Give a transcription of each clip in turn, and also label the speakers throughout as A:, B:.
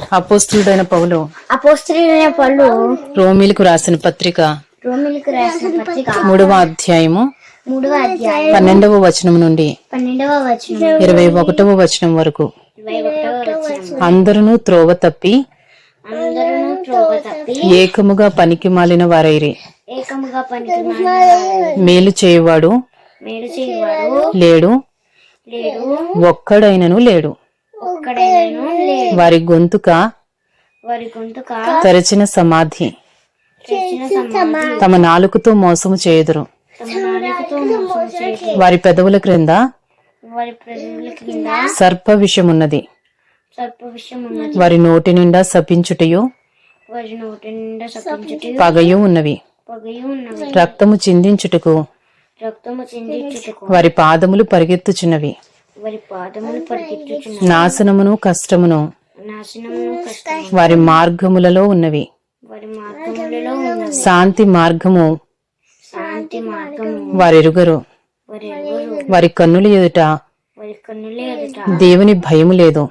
A: అపోస్తుడైన పౌలు.
B: అపోస్తులైన పళ్ళు
A: రోమిలకు రాసిన పత్రిక
B: రోమిలకు రాసిన పత్రిక
A: మూడవ అధ్యాయము
B: మూడవ అధ్యాయం
A: పన్నెండవ వచనం నుండి
B: పన్నెండవ వచనం
A: ఇరవై ఒకటవ వచనం వరకు. అందరూ త్రోవ తప్పి ఏకముగా పనికి మాలిన వారైరి. మేలు చేయువాడు లేడు ఒక్కడైనను లేడు. వారి గొంతుక
B: వారి గొంతుక
A: తెరచిన సమాధి. తమ నాలుకతో మోసము చేయుదురు.
B: తమ నాలుకతో మోసం చేసి
A: వారి పెదవుల క్రింద
B: వారి ప్రజల కింద
A: సర్ప విషమున్నది
B: సర్ప విషయం ఉన్నది
A: వారి నోటి నిండా సపించుటయు పగయు ఉన్నవి. రక్తము చిందించుటకు వారి పాదములు పరిగెత్తుచున్నవి.
B: వారి పాదములు
A: నాశనమును కష్టమును
B: నాశనమును కష్టం
A: వారి మార్గములలో ఉన్నవి.
B: వారి మార్గములలో ఉన్నవి.
A: శాంతి మార్గము
B: శాంతి మార్గము.
A: వారెరుగరు.
B: వారి
A: కన్నుల ఎదుట
B: వారి కన్నులే ఎదుట.
A: దేవుని భయము లేదు.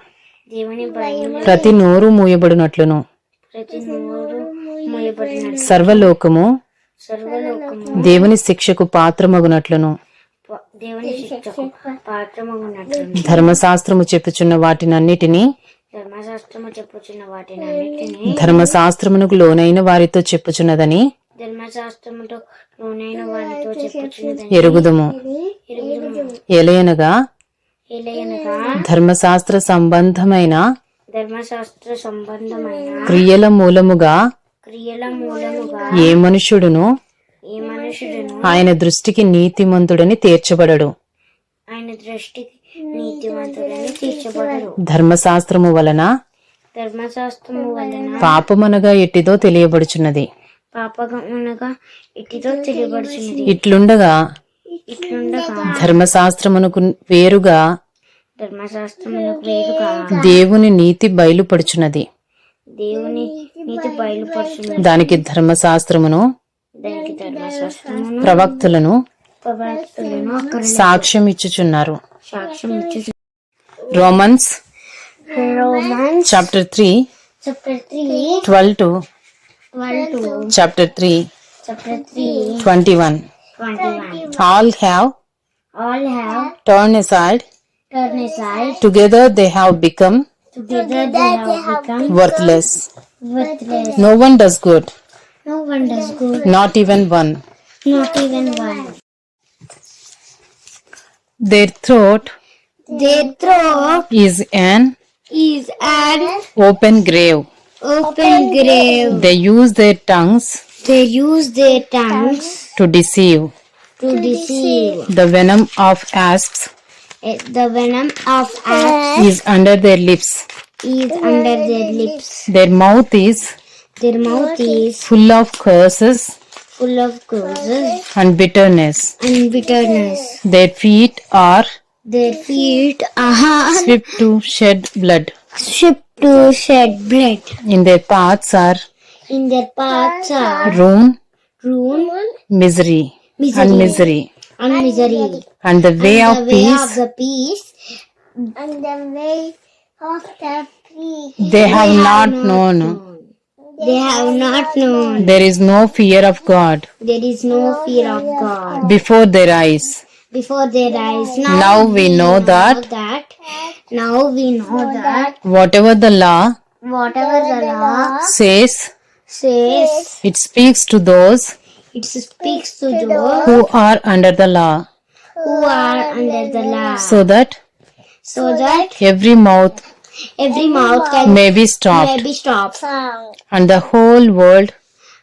B: దేవుని భయం
A: ప్రతి నోరు మూయబడినట్లును.
B: ప్రతి నోరు
A: సర్వలోకము
B: సర్వలోకము.
A: దేవుని శిక్షకు పాత్రమగునట్లును.
B: దేవుని
A: ధర్మశాస్త్రము చెప్పుచున్న వాటినన్నిటినీ
B: ధర్మశాస్త్రము చెప్పుచున్న వాటిని అన్నిటిని
A: ధర్మశాస్త్రమునకు లోనైన వారితో చెప్పుచున్నదని
B: ధర్మశాస్త్రముతో లోనైన వారితో చెప్పుచున్నదని
A: ఎరుగుదుము. ఎలయనగా
B: ఎలయనగా
A: ధర్మశాస్త్ర సంబంధమైన
B: ధర్మశాస్త్ర సంబంధమైన
A: క్రియల మూలముగా
B: క్రియల మూలముగా
A: ఏ మనుష్యుడును
B: ఏ మనుషుడును
A: ఆయన దృష్టికి నీతిమంతుడని తీర్చబడడు.
B: ఆయన దృష్టికి నీతివంతుడని తీర్చబడరు
A: ధర్మశాస్త్రము వలన
B: ధర్మశాస్త్రము వలన
A: పాపమనగా ఎట్టిదో తెలియబడుచున్నది.
B: తెలియబడుచున్నది.
A: ఇట్లుండగా
B: ఇట్లుండగా
A: ధర్మశాస్త్రమునకు వేరుగా దేవుని నీతి బయలుపడుచున్నది.
B: దేవుని నీతి బయలుపరుచున్నది.
A: దానికి ధర్మశాస్త్రమును ప్రవక్తలను సాక్ష్యం ఇచ్చుచున్నారు.
B: సాక్ష్యం ఇచ్చు
A: Romans
B: Romans
A: chapter three twelve to chapter three twenty one.
B: One.
A: All have
B: have
A: turn aside.
B: turned aside.
A: Together they have become
B: together they have become
A: worthless
B: worthless.
A: No one does good.
B: No one does good
A: not even one.
B: Not even one.
A: Their throat
B: their throat
A: is an
B: is an
A: open grave.
B: open grave.
A: they use their tongues
B: they use their tongues
A: to deceive.
B: to deceive.
A: The venom of asps
B: Eh, the venom of asps
A: is under their lips.
B: is under their lips.
A: Their mouth is
B: their mouth is
A: full of curses
B: full of curses
A: and bitterness.
B: and bitterness.
A: Their feet are
B: their feet are
A: swift to shed blood.
B: swift to shed blood.
A: In their paths are
B: in their paths are
A: ruin
B: ruin
A: misery and misery.
B: and misery.
A: And the way of
B: the way
A: peace.
B: of the peace. And the way of the peace.
A: They have not known
B: they have not known.
A: There is no fear of god.
B: There is no fear of God.
A: Before their eyes.
B: Before their eyes. Now,
A: now we know that
B: that. Now we know that
A: whatever the law
B: whatever the law
A: says
B: says
A: it speaks to those
B: it speaks to those
A: who are under the law.
B: who are under the law.
A: So that
B: so that
A: every mouth
B: every mouth can
A: may be stopped.
B: may be stopped.
A: And the whole world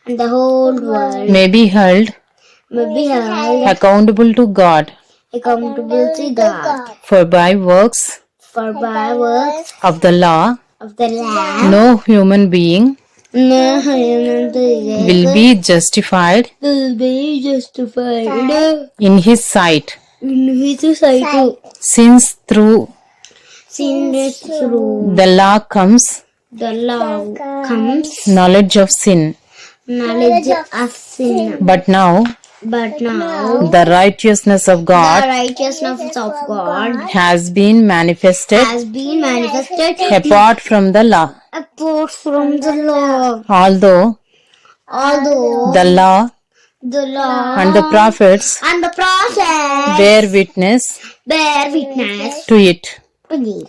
B: and the whole world
A: may be held
B: may be held
A: accountable to god.
B: accountable to God.
A: For by works
B: for by works
A: of the law
B: of the Lamb
A: no human being
B: no human being
A: will be justified
B: will be justified
A: in his sight.
B: in his sight.
A: Since through
B: sin is through
A: the law comes.
B: The law comes.
A: Knowledge of sin.
B: Knowledge of sin.
A: But now
B: but now
A: the righteousness of
B: the
A: god
B: righteousness of God
A: has been manifested
B: has been manifested
A: apart from the law.
B: apart from the law.
A: although
B: Although
A: the law
B: the law
A: and the prophets
B: and the prophets
A: bear witness
B: bear witness
A: to it.
B: подій.